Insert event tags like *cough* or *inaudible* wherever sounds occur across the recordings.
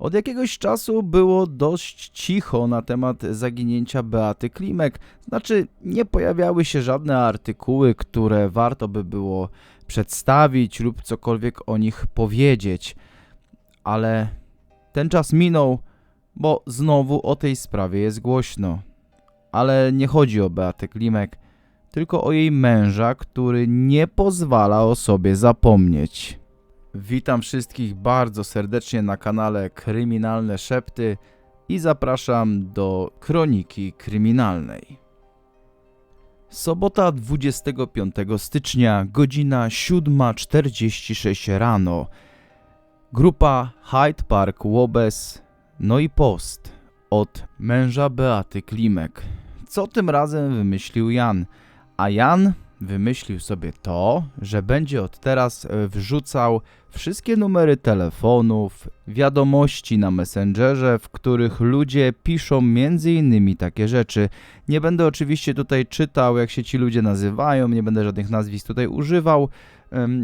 Od jakiegoś czasu było dość cicho na temat zaginięcia Beaty Klimek. Znaczy, nie pojawiały się żadne artykuły, które warto by było przedstawić lub cokolwiek o nich powiedzieć. Ale ten czas minął, bo znowu o tej sprawie jest głośno. Ale nie chodzi o Beatę Klimek, tylko o jej męża, który nie pozwala o sobie zapomnieć. Witam wszystkich bardzo serdecznie na kanale Kryminalne Szepty i zapraszam do Kroniki Kryminalnej. Sobota 25 stycznia, godzina 7.46 rano. Grupa Hyde Park Łobez, no i post od męża Beaty Klimek. Co tym razem wymyślił Jan? A Jan wymyślił sobie to, że będzie od teraz e, wrzucał wszystkie numery telefonów, wiadomości na Messengerze, w których ludzie piszą innymi takie rzeczy. Nie będę oczywiście tutaj czytał, jak się ci ludzie nazywają, nie będę żadnych nazwisk tutaj używał.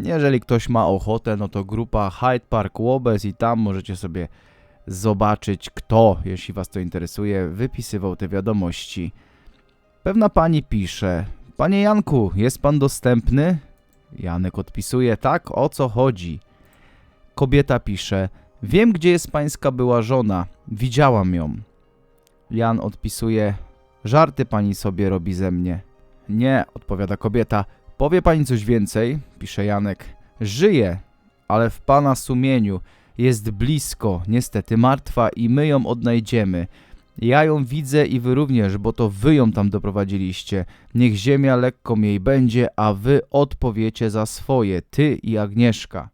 Jeżeli ktoś ma ochotę, no to grupa Hyde Park Łobez i tam możecie sobie zobaczyć, kto, jeśli was to interesuje, wypisywał te wiadomości. Pewna pani pisze: Panie Janku, jest pan dostępny? Janek odpisuje: Tak, o co chodzi? Kobieta pisze: Wiem, gdzie jest pańska była żona. Widziałam ją. Jan odpisuje: Żarty pani sobie robi ze mnie. Nie, odpowiada kobieta. Powie pani coś więcej? Pisze Janek. Żyje, ale w pana sumieniu. Jest blisko, niestety martwa i my ją odnajdziemy. Ja ją widzę i wy również, bo to wy ją tam doprowadziliście. Niech ziemia lekką jej będzie, a wy odpowiecie za swoje, ty i Agnieszka.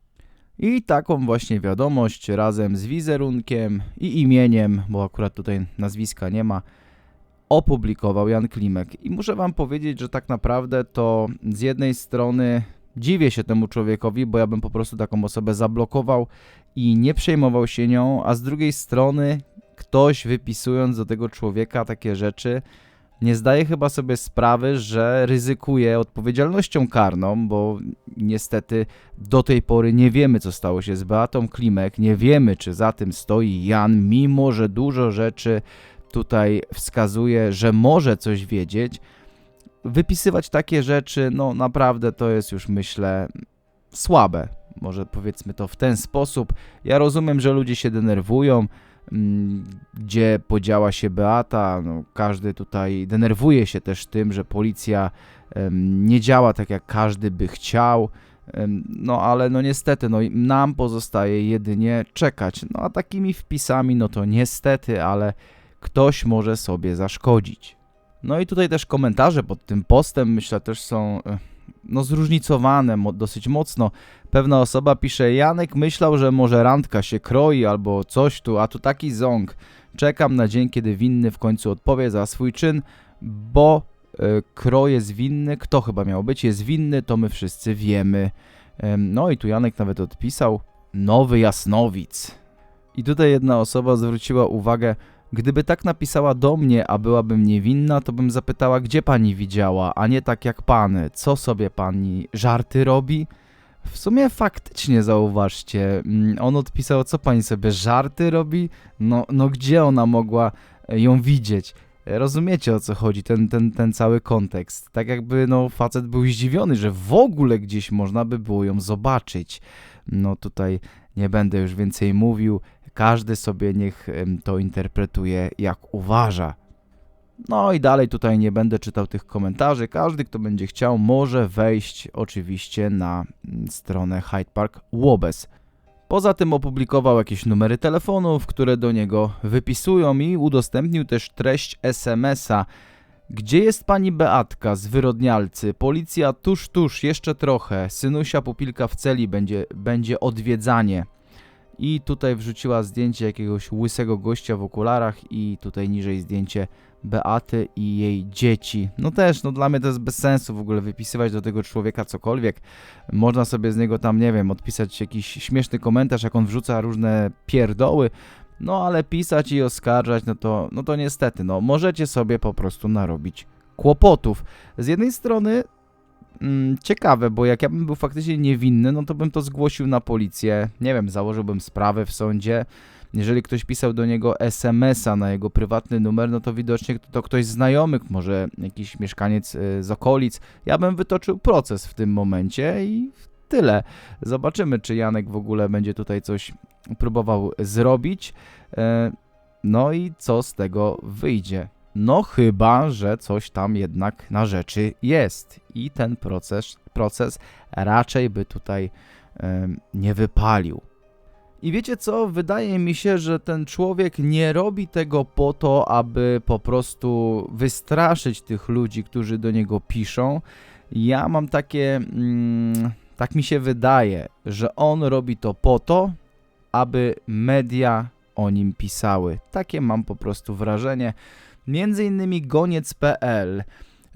I taką właśnie wiadomość razem z wizerunkiem i imieniem, bo akurat tutaj nazwiska nie ma, opublikował Jan Klimek. I muszę wam powiedzieć, że tak naprawdę to z jednej strony dziwię się temu człowiekowi, bo ja bym po prostu taką osobę zablokował i nie przejmował się nią, a z drugiej strony ktoś wypisując do tego człowieka takie rzeczy, nie zdaje chyba sobie sprawy, że ryzykuje odpowiedzialnością karną, bo niestety do tej pory nie wiemy, co stało się z Beatą Klimek, nie wiemy, czy za tym stoi Jan, mimo że dużo rzeczy tutaj wskazuje, że może coś wiedzieć. Wypisywać takie rzeczy, no naprawdę to jest już myślę słabe. Może powiedzmy to w ten sposób. Ja rozumiem, że ludzie się denerwują, gdzie podziała się Beata. No, każdy tutaj denerwuje się też tym, że policja nie działa tak, jak każdy by chciał. No ale no niestety, no nam pozostaje jedynie czekać. No a takimi wpisami, no to niestety, ale ktoś może sobie zaszkodzić. No i tutaj też komentarze pod tym postem, myślę, też są e, no zróżnicowane dosyć mocno. Pewna osoba pisze, Janek myślał, że może randka się kroi albo coś tu, a tu taki ząg. Czekam na dzień, kiedy winny w końcu odpowie za swój czyn, bo e, Kro jest winny, kto chyba miał być, jest winny, to my wszyscy wiemy. Em, No i tu Janek nawet odpisał, Nowy Jasnowic. I tutaj jedna osoba zwróciła uwagę, gdyby tak napisała do mnie, a byłabym niewinna, to bym zapytała, gdzie pani widziała, a nie tak jak pan, co sobie pani żarty robi? W sumie faktycznie zauważcie, mm, on odpisał, co pani sobie żarty robi? No, no gdzie ona mogła e, ją widzieć? E, Rozumiecie o co chodzi, ten, ten, ten cały kontekst. Tak jakby no facet był zdziwiony, że w ogóle gdzieś można by było ją zobaczyć. No tutaj nie będę już więcej mówił, każdy sobie niech to interpretuje jak uważa. No i dalej tutaj nie będę czytał tych komentarzy. Każdy, kto będzie chciał, może wejść oczywiście na mm, stronę Hyde Park Łobez. Poza tym opublikował jakieś numery telefonów, które do niego wypisują i udostępnił też treść SMS-a. Gdzie jest pani Beatka z wyrodnialcy? Policja tuż, tuż, jeszcze trochę. Synusia pupilka w celi będzie, będzie odwiedzanie. I tutaj wrzuciła zdjęcie jakiegoś łysego gościa w okularach i tutaj niżej zdjęcie Beaty i jej dzieci. No też, no dla mnie to jest bez sensu w ogóle wypisywać do tego człowieka cokolwiek. Można sobie z niego tam, nie wiem, odpisać jakiś śmieszny komentarz, jak on wrzuca różne pierdoły, no ale pisać i oskarżać, no to, no to niestety, no możecie sobie po prostu narobić kłopotów. Z jednej strony mm, ciekawe, bo jak ja bym był faktycznie niewinny, no to bym to zgłosił na policję, nie wiem, założyłbym sprawę w sądzie, Jeżeli ktoś pisał do niego SMS-a na jego prywatny numer, no to widocznie to, to ktoś z znajomych, może jakiś mieszkaniec y, z okolic. Ja bym wytoczył proces w tym momencie i tyle. Zobaczymy, czy Janek w ogóle będzie tutaj coś próbował zrobić. E, no i co z tego wyjdzie? No chyba, że coś tam jednak na rzeczy jest i ten proces, proces raczej by tutaj nie wypalił. I wiecie co? Wydaje mi się, że ten człowiek nie robi tego po to, aby po prostu wystraszyć tych ludzi, którzy do niego piszą. Ja mam takie. Mm, tak mi się wydaje, że on robi to po to, aby media o nim pisały. Takie mam po prostu wrażenie. Innymi goniec.pl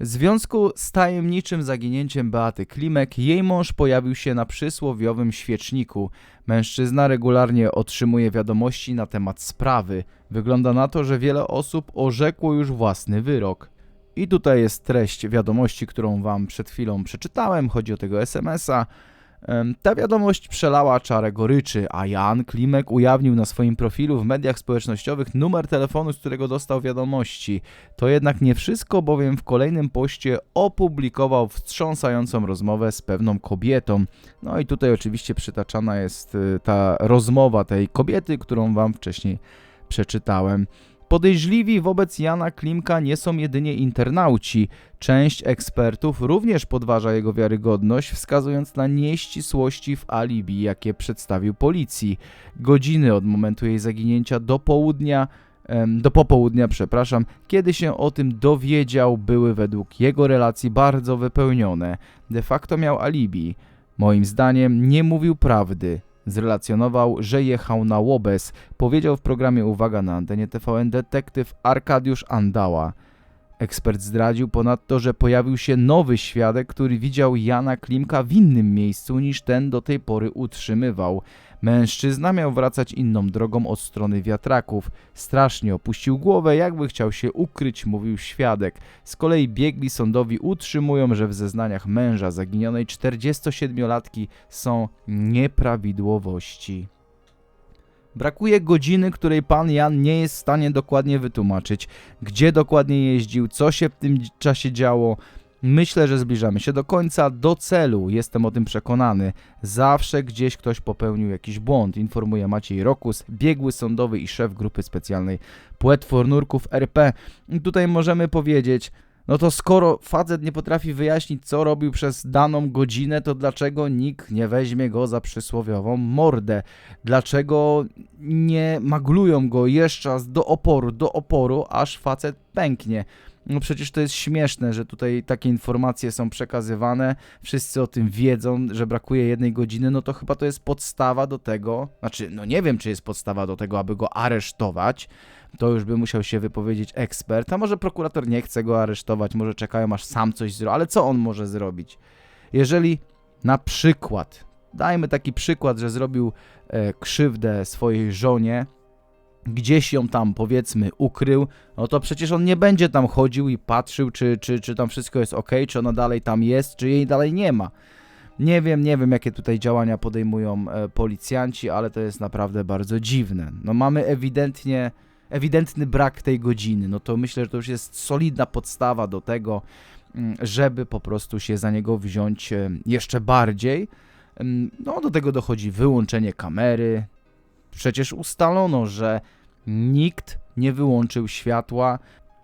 w związku z tajemniczym zaginięciem Beaty Klimek, jej mąż pojawił się na przysłowiowym świeczniku. Mężczyzna regularnie otrzymuje wiadomości na temat sprawy. Wygląda na to, że wiele osób orzekło już własny wyrok. I tutaj jest treść wiadomości, którą wam przed chwilą przeczytałem. Chodzi o tego SMS-a. Ta wiadomość przelała czarę goryczy, a Jan Klimek ujawnił na swoim profilu w mediach społecznościowych numer telefonu, z którego dostał wiadomości. To jednak nie wszystko, bowiem w kolejnym poście opublikował wstrząsającą rozmowę z pewną kobietą. No i tutaj oczywiście przytaczana jest y, ta rozmowa tej kobiety, którą wam wcześniej przeczytałem. Podejrzliwi wobec Jana Klimka nie są jedynie internauci. Część ekspertów również podważa jego wiarygodność, wskazując na nieścisłości w alibi, jakie przedstawił policji. Godziny od momentu jej zaginięcia do południa do popołudnia, przepraszam, kiedy się o tym dowiedział, były według jego relacji bardzo wypełnione. De facto miał alibi. Moim zdaniem nie mówił prawdy. Zrelacjonował, że jechał na Łobez. Powiedział w programie Uwaga na antenie TVN detektyw Arkadiusz Andała. Ekspert zdradził ponadto, że pojawił się nowy świadek, który widział Jana Klimka w innym miejscu niż ten do tej pory utrzymywał. Mężczyzna miał wracać inną drogą od strony wiatraków. Strasznie opuścił głowę, jakby chciał się ukryć, mówił świadek. Z kolei biegli sądowi utrzymują, że w zeznaniach męża zaginionej 47-latki są nieprawidłowości. Brakuje godziny, której pan Jan nie jest w stanie dokładnie wytłumaczyć, gdzie dokładnie jeździł, co się w tym czasie działo. Myślę, że zbliżamy się do końca, do celu, jestem o tym przekonany. Zawsze gdzieś ktoś popełnił jakiś błąd, informuje Maciej Rokus, biegły sądowy i szef grupy specjalnej Płetwór Nurków RP. Tutaj możemy powiedzieć, no to skoro facet nie potrafi wyjaśnić, co robił przez daną godzinę, to dlaczego nikt nie weźmie go za przysłowiową mordę? Dlaczego nie maglują go jeszcze raz do oporu, do oporu, aż facet pęknie? No przecież to jest śmieszne, że tutaj takie informacje są przekazywane, wszyscy o tym wiedzą, że brakuje jednej godziny, no to chyba to jest podstawa do tego, znaczy, no nie wiem, czy jest podstawa do tego, aby go aresztować, to już by musiał się wypowiedzieć ekspert, a może prokurator nie chce go aresztować, może czekają aż sam coś zrobi, ale co on może zrobić? Jeżeli na przykład, dajmy taki przykład, że zrobił e, krzywdę swojej żonie, gdzieś ją tam powiedzmy ukrył, no to przecież on nie będzie tam chodził i patrzył, czy, czy, czy tam wszystko jest ok, czy ona dalej tam jest, czy jej dalej nie ma. Nie wiem, nie wiem, jakie tutaj działania podejmują e, policjanci, ale to jest naprawdę bardzo dziwne. No mamy ewidentnie, ewidentny brak tej godziny. No to myślę, że to już jest solidna podstawa do tego, mm, żeby po prostu się za niego wziąć e, jeszcze bardziej. Mm, no do tego dochodzi wyłączenie kamery. Przecież ustalono, że nikt nie wyłączył światła.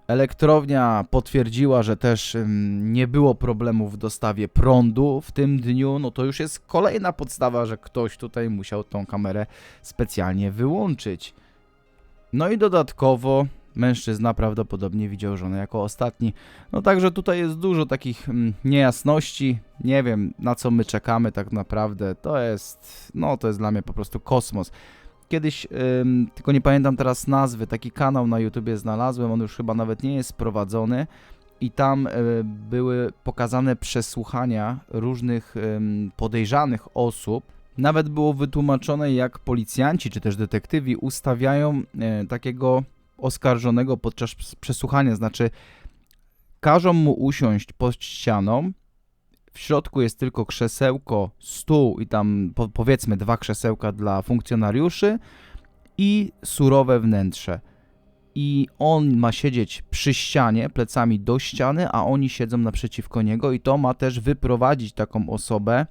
Elektrownia potwierdziła, że też nie było problemów w dostawie prądu w tym dniu. No to już jest kolejna podstawa, że ktoś tutaj musiał tą kamerę specjalnie wyłączyć. No i dodatkowo mężczyzna prawdopodobnie widział żonę jako ostatni. No także tutaj jest dużo takich niejasności. Nie wiem na co my czekamy tak naprawdę. To jest, no to jest dla mnie po prostu kosmos kiedyś, ym, tylko nie pamiętam teraz nazwy, taki kanał na YouTubie znalazłem, on już chyba nawet nie jest sprowadzony i tam y, były pokazane przesłuchania różnych podejrzanych osób. Nawet było wytłumaczone, jak policjanci czy też detektywi ustawiają y, takiego oskarżonego podczas przesłuchania, znaczy każą mu usiąść pod ścianą, w środku jest tylko krzesełko, stół i tam po, powiedzmy dwa krzesełka dla funkcjonariuszy i surowe wnętrze. I on ma siedzieć przy ścianie, plecami do ściany, a oni siedzą naprzeciwko niego, i to ma też wyprowadzić taką osobę.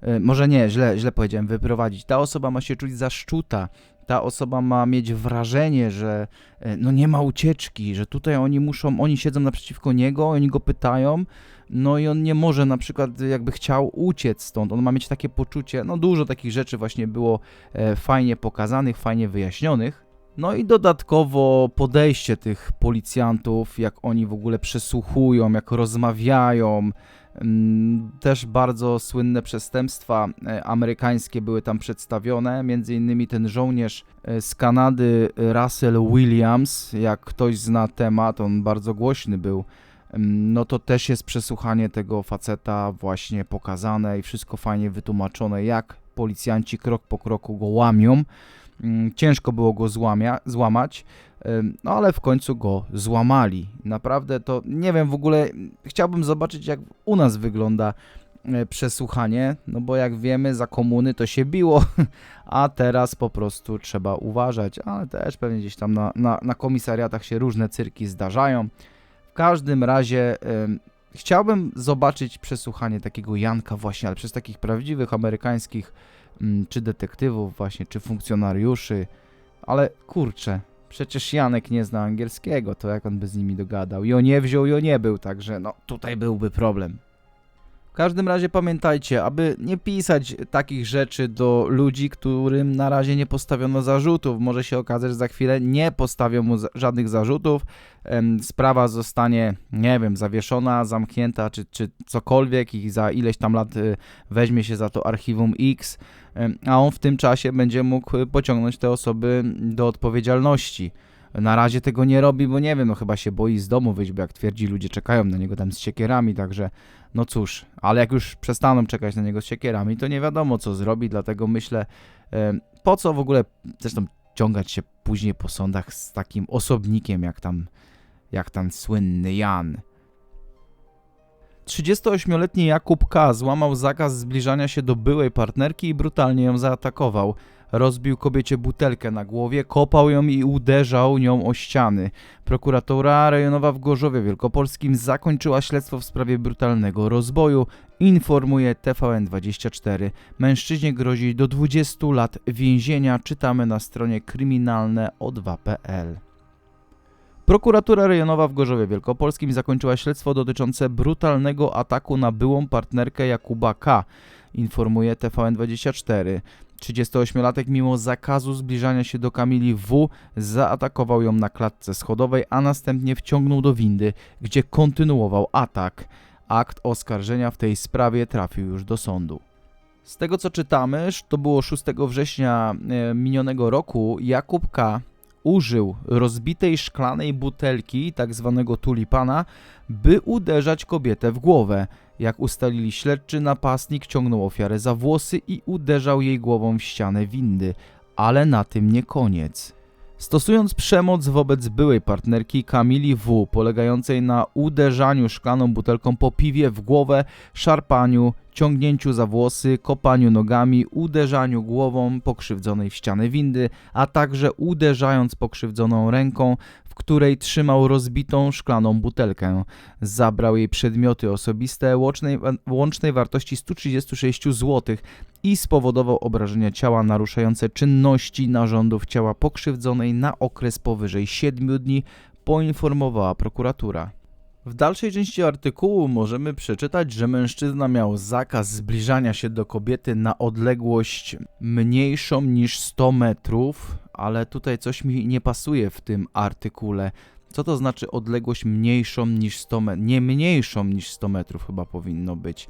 e, Może nie, źle, źle powiedziałem, wyprowadzić. Ta osoba ma się czuć zaszczuta. Ta osoba ma mieć wrażenie, że e, no nie ma ucieczki, że tutaj oni muszą, oni siedzą naprzeciwko niego, oni go pytają, no i on nie może na przykład jakby chciał uciec stąd. On ma mieć takie poczucie, no dużo takich rzeczy właśnie było e, fajnie pokazanych, fajnie wyjaśnionych. No i dodatkowo podejście tych policjantów, jak oni w ogóle przesłuchują, jak rozmawiają. Mm, Też bardzo słynne przestępstwa e, amerykańskie były tam przedstawione. Między innymi ten żołnierz e, z Kanady, Russell Williams, jak ktoś zna temat, on bardzo głośny był. No to też jest przesłuchanie tego faceta właśnie pokazane i wszystko fajnie wytłumaczone, jak policjanci krok po kroku go łamią. Mm, Ciężko było go złamia, złamać, no ale w końcu go złamali. Naprawdę to nie wiem w ogóle, chciałbym zobaczyć jak u nas wygląda e, przesłuchanie, no bo jak wiemy za komuny to się biło, *laughs* a teraz po prostu trzeba uważać, ale też pewnie gdzieś tam na, na, na komisariatach się różne cyrki zdarzają. W każdym razie ym, chciałbym zobaczyć przesłuchanie takiego Janka właśnie, ale przez takich prawdziwych amerykańskich mm, czy detektywów właśnie, czy funkcjonariuszy, ale kurczę, przecież Janek nie zna angielskiego, to jak on by z nimi dogadał? Jo nie wziął, jo nie był, także no tutaj byłby problem. W każdym razie pamiętajcie, aby nie pisać takich rzeczy do ludzi, którym na razie nie postawiono zarzutów. Może się okazać, że za chwilę nie postawią mu żadnych zarzutów. Sprawa zostanie, nie wiem, zawieszona, zamknięta, czy, czy cokolwiek i za ileś tam lat y, weźmie się za to archiwum X, a on w tym czasie będzie mógł y, pociągnąć te osoby do odpowiedzialności. Na razie tego nie robi, bo nie wiem, no chyba się boi z domu wyjść, bo jak twierdzi, ludzie czekają na niego tam z siekierami, także no cóż, ale jak już przestaną czekać na niego z siekierami, to nie wiadomo co zrobi, dlatego myślę, po co w ogóle zresztą ciągać się później po sądach z takim osobnikiem jak tam, jak ten słynny Jan. 38-letni Jakub K. złamał zakaz zbliżania się do byłej partnerki i brutalnie ją zaatakował. Rozbił kobiecie butelkę na głowie, kopał ją i uderzał nią o ściany. Prokuratura rejonowa w Gorzowie Wielkopolskim zakończyła śledztwo w sprawie brutalnego rozboju. Informuje TVN24. Mężczyźnie grozi do 20 lat więzienia. Czytamy na stronie kryminalne2.pl. Prokuratura rejonowa w Gorzowie Wielkopolskim zakończyła śledztwo dotyczące brutalnego ataku na byłą partnerkę Jakuba K. Informuje TVN24. 38-latek mimo zakazu zbliżania się do Kamili W. zaatakował ją na klatce schodowej, a następnie wciągnął do windy, gdzie kontynuował atak. Akt oskarżenia w tej sprawie trafił już do sądu. Z tego co czytamy, to było 6 września e, minionego roku, Jakub K. użył rozbitej szklanej butelki, tak zwanego tulipana, by uderzać kobietę w głowę. Jak ustalili śledczy, napastnik ciągnął ofiarę za włosy i uderzał jej głową w ścianę windy, ale na tym nie koniec. Stosując przemoc wobec byłej partnerki Kamili W, polegającej na uderzaniu szklaną butelką po piwie w głowę, szarpaniu, ciągnięciu za włosy, kopaniu nogami, uderzaniu głową pokrzywdzonej w ścianę windy, a także uderzając pokrzywdzoną ręką, w której trzymał rozbitą szklaną butelkę. Zabrał jej przedmioty osobiste łącznej, łącznej wartości 136 zł i spowodował obrażenia ciała naruszające czynności narządów ciała pokrzywdzonej na okres powyżej 7 dni, poinformowała prokuratura. W dalszej części artykułu możemy przeczytać, że mężczyzna miał zakaz zbliżania się do kobiety na odległość mniejszą niż 100 metrów, ale tutaj coś mi nie pasuje w tym artykule. Co to znaczy odległość mniejszą niż 100 metrów? Nie mniejszą niż 100 metrów chyba powinno być.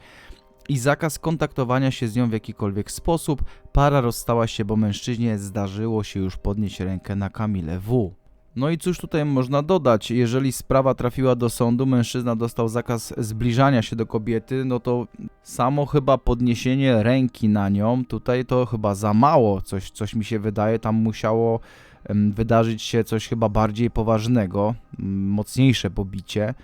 I zakaz kontaktowania się z nią w jakikolwiek sposób. Para rozstała się, bo mężczyźnie zdarzyło się już podnieść rękę na Kamilę W. No i cóż tutaj można dodać? Jeżeli sprawa trafiła do sądu, mężczyzna dostał zakaz zbliżania się do kobiety, no to samo chyba podniesienie ręki na nią, tutaj to chyba za mało, coś, coś mi się wydaje, tam musiało wydarzyć się coś chyba bardziej poważnego, mocniejsze pobicie.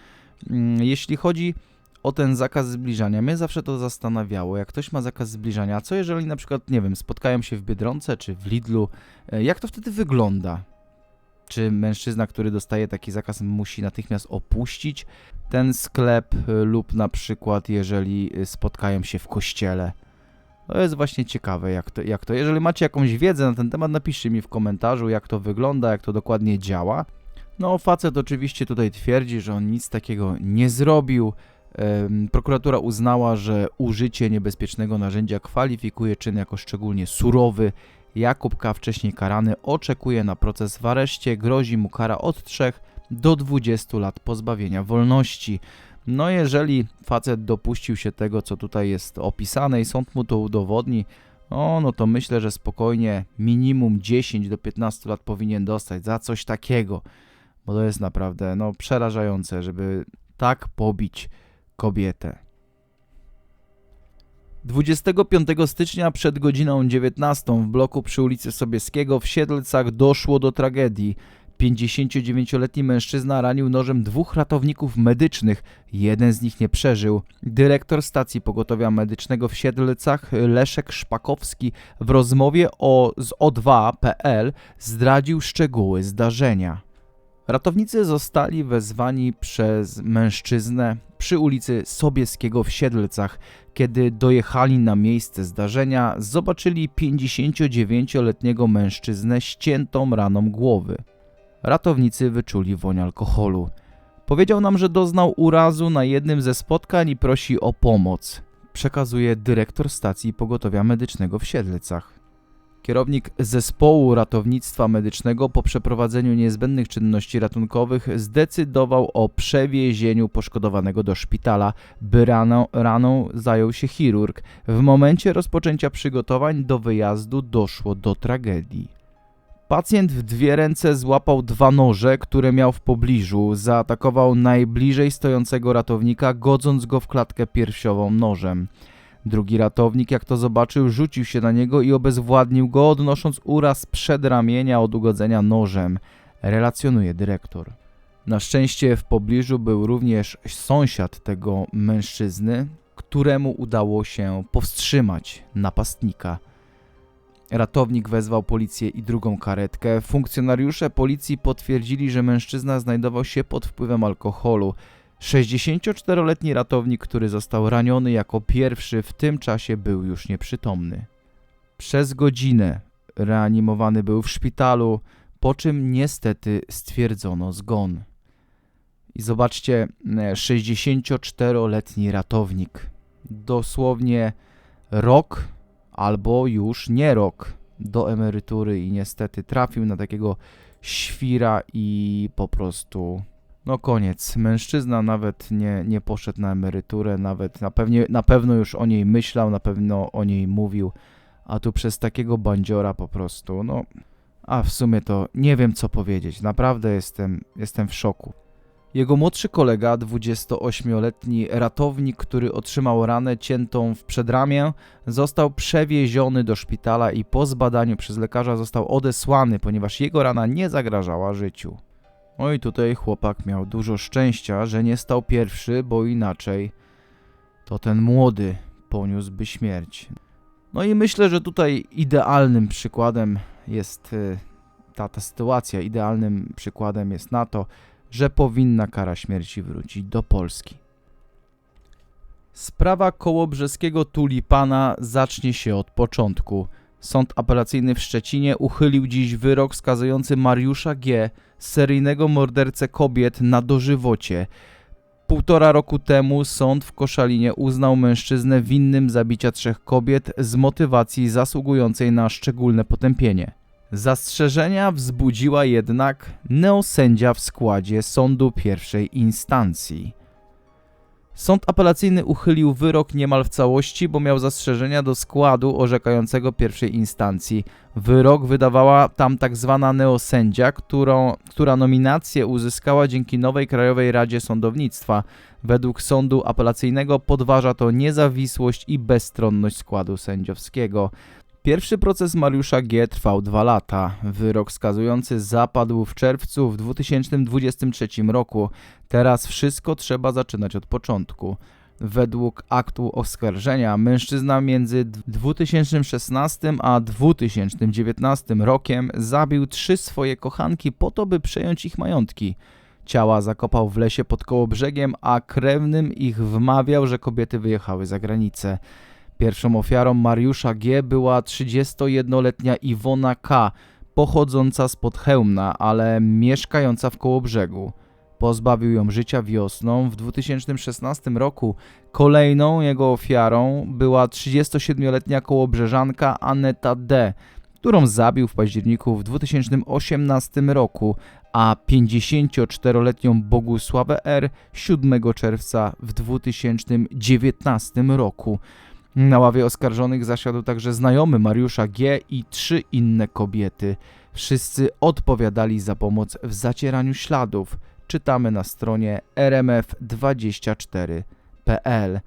Mm, Jeśli chodzi o ten zakaz zbliżania. Mnie zawsze to zastanawiało, jak ktoś ma zakaz zbliżania, co jeżeli na przykład, nie wiem, spotkają się w Biedronce czy w Lidlu, e, jak to wtedy wygląda? Czy mężczyzna, który dostaje taki zakaz, musi natychmiast opuścić ten sklep, e, lub na przykład, jeżeli e, spotkają się w kościele? To jest właśnie ciekawe, jak to, jak to. Jeżeli macie jakąś wiedzę na ten temat, napiszcie mi w komentarzu, jak to wygląda, jak to dokładnie działa. No, facet oczywiście tutaj twierdzi, że on nic takiego nie zrobił. Prokuratura uznała, że użycie niebezpiecznego narzędzia kwalifikuje czyn jako szczególnie surowy. Jakub K., wcześniej karany, oczekuje na proces w areszcie. Grozi mu kara od 3 do 20 lat pozbawienia wolności. No, jeżeli facet dopuścił się tego, co tutaj jest opisane, i sąd mu to udowodni, o, no to myślę, że spokojnie minimum 10 do 15 lat powinien dostać za coś takiego, bo to jest naprawdę no, przerażające, żeby tak pobić kobietę. 25 stycznia przed godziną 19 w bloku przy ulicy Sobieskiego w Siedlcach doszło do tragedii. 59-letni mężczyzna ranił nożem dwóch ratowników medycznych. Jeden z nich nie przeżył. Dyrektor stacji pogotowia medycznego w Siedlcach Leszek Szpakowski w rozmowie o, z O2.pl zdradził szczegóły zdarzenia. Ratownicy zostali wezwani przez mężczyznę przy ulicy Sobieskiego w Siedlcach. Kiedy dojechali na miejsce zdarzenia, zobaczyli 59-letniego mężczyznę ściętą raną głowy. Ratownicy wyczuli woń alkoholu. Powiedział nam, że doznał urazu na jednym ze spotkań i prosi o pomoc. Przekazuje dyrektor stacji pogotowia medycznego w Siedlcach. Kierownik zespołu ratownictwa medycznego po przeprowadzeniu niezbędnych czynności ratunkowych zdecydował o przewiezieniu poszkodowanego do szpitala, by raną, raną zajął się chirurg. W momencie rozpoczęcia przygotowań do wyjazdu doszło do tragedii. Pacjent w dwie ręce złapał dwa noże, które miał w pobliżu. Zaatakował najbliżej stojącego ratownika, godząc go w klatkę piersiową nożem. Drugi ratownik, jak to zobaczył, rzucił się na niego i obezwładnił go, odnosząc uraz przedramienia od ugodzenia nożem, relacjonuje dyrektor. Na szczęście w pobliżu był również sąsiad tego mężczyzny, któremu udało się powstrzymać napastnika. Ratownik wezwał policję i drugą karetkę. Funkcjonariusze policji potwierdzili, że mężczyzna znajdował się pod wpływem alkoholu. 64-letni ratownik, który został raniony jako pierwszy, w tym czasie był już nieprzytomny. Przez godzinę reanimowany był w szpitalu, po czym niestety stwierdzono zgon. I zobaczcie, e, 64-letni ratownik. Dosłownie rok albo już nie rok do emerytury i niestety trafił na takiego świra i po prostu no koniec. Mężczyzna nawet nie, nie poszedł na emeryturę, nawet na, pewnie, na pewno już o niej myślał, na pewno o niej mówił, a tu przez takiego bandziora po prostu, no... A w sumie to nie wiem co powiedzieć, naprawdę jestem, jestem w szoku. Jego młodszy kolega, 28-letni ratownik, który otrzymał ranę ciętą w przedramię, został przewieziony do szpitala i po zbadaniu przez lekarza został odesłany, ponieważ jego rana nie zagrażała życiu. Oj, tutaj chłopak miał dużo szczęścia, że nie stał pierwszy, bo inaczej to ten młody poniósłby śmierć. No i myślę, że tutaj idealnym przykładem jest y, ta, ta sytuacja, idealnym przykładem jest na to, że powinna kara śmierci wrócić do Polski. Sprawa kołobrzeskiego tulipana zacznie się od początku. Sąd apelacyjny w Szczecinie uchylił dziś wyrok skazujący Mariusza G., seryjnego mordercę kobiet, na dożywocie. Półtora roku temu sąd w Koszalinie uznał mężczyznę winnym zabicia trzech kobiet z motywacji zasługującej na szczególne potępienie. Zastrzeżenia wzbudziła jednak neosędzia w składzie sądu pierwszej instancji. Sąd apelacyjny uchylił wyrok niemal w całości, bo miał zastrzeżenia do składu orzekającego pierwszej instancji. Wyrok wydawała tam tak zwana neosędzia, którą, która nominację uzyskała dzięki nowej Krajowej Radzie Sądownictwa. Według sądu apelacyjnego podważa to niezawisłość i bezstronność składu sędziowskiego. Pierwszy proces Mariusza G. trwał dwa lata. Wyrok skazujący zapadł w czerwcu w 2023 roku. Teraz wszystko trzeba zaczynać od początku. Według aktu oskarżenia mężczyzna między 2016 a 2019 rokiem zabił trzy swoje kochanki po to, by przejąć ich majątki. Ciała zakopał w lesie pod Kołobrzegiem, a krewnym ich wmawiał, że kobiety wyjechały za granicę. Pierwszą ofiarą Mariusza G. była 31-letnia Iwona K., pochodząca spod Chełmna, ale mieszkająca w Kołobrzegu. Pozbawił ją życia wiosną w 2016 roku. Kolejną jego ofiarą była 37-letnia kołobrzeżanka Aneta D., którą zabił w październiku w 2018 roku, a 54-letnią Bogusławę R. 7 czerwca w 2019 roku. Na ławie oskarżonych zasiadł także znajomy Mariusza G. i trzy inne kobiety. Wszyscy odpowiadali za pomoc w zacieraniu śladów. Czytamy na stronie rmf24.pl.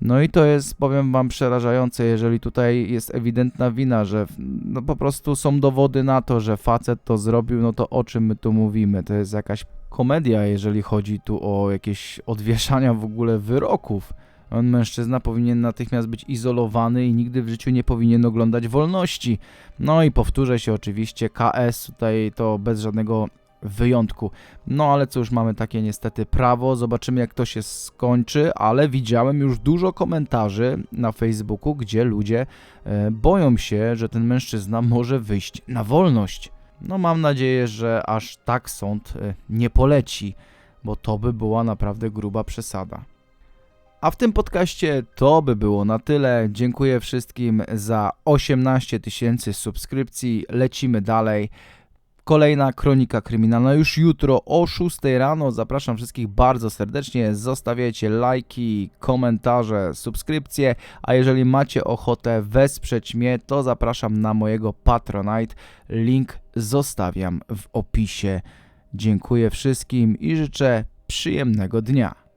No i to jest, powiem wam, przerażające, jeżeli tutaj jest ewidentna wina, że no po prostu są dowody na to, że facet to zrobił, no to o czym my tu mówimy? To jest jakaś komedia, jeżeli chodzi tu o jakieś odwieszania w ogóle wyroków. On, mężczyzna, powinien natychmiast być izolowany i nigdy w życiu nie powinien oglądać wolności. No i powtórzę się oczywiście, KS tutaj to bez żadnego wyjątku. No ale cóż, mamy takie niestety prawo, zobaczymy jak to się skończy, ale widziałem już dużo komentarzy na Facebooku, gdzie ludzie e, boją się, że ten mężczyzna może wyjść na wolność. No mam nadzieję, że aż tak sąd e, nie poleci, bo to by była naprawdę gruba przesada. A w tym podcaście to by było na tyle. Dziękuję wszystkim za 18 tysięcy subskrypcji. Lecimy dalej. Kolejna kronika kryminalna już jutro o 6 rano. Zapraszam wszystkich bardzo serdecznie. Zostawiajcie lajki, komentarze, subskrypcje. A jeżeli macie ochotę wesprzeć mnie, to zapraszam na mojego Patronite. Link zostawiam w opisie. Dziękuję wszystkim i życzę przyjemnego dnia.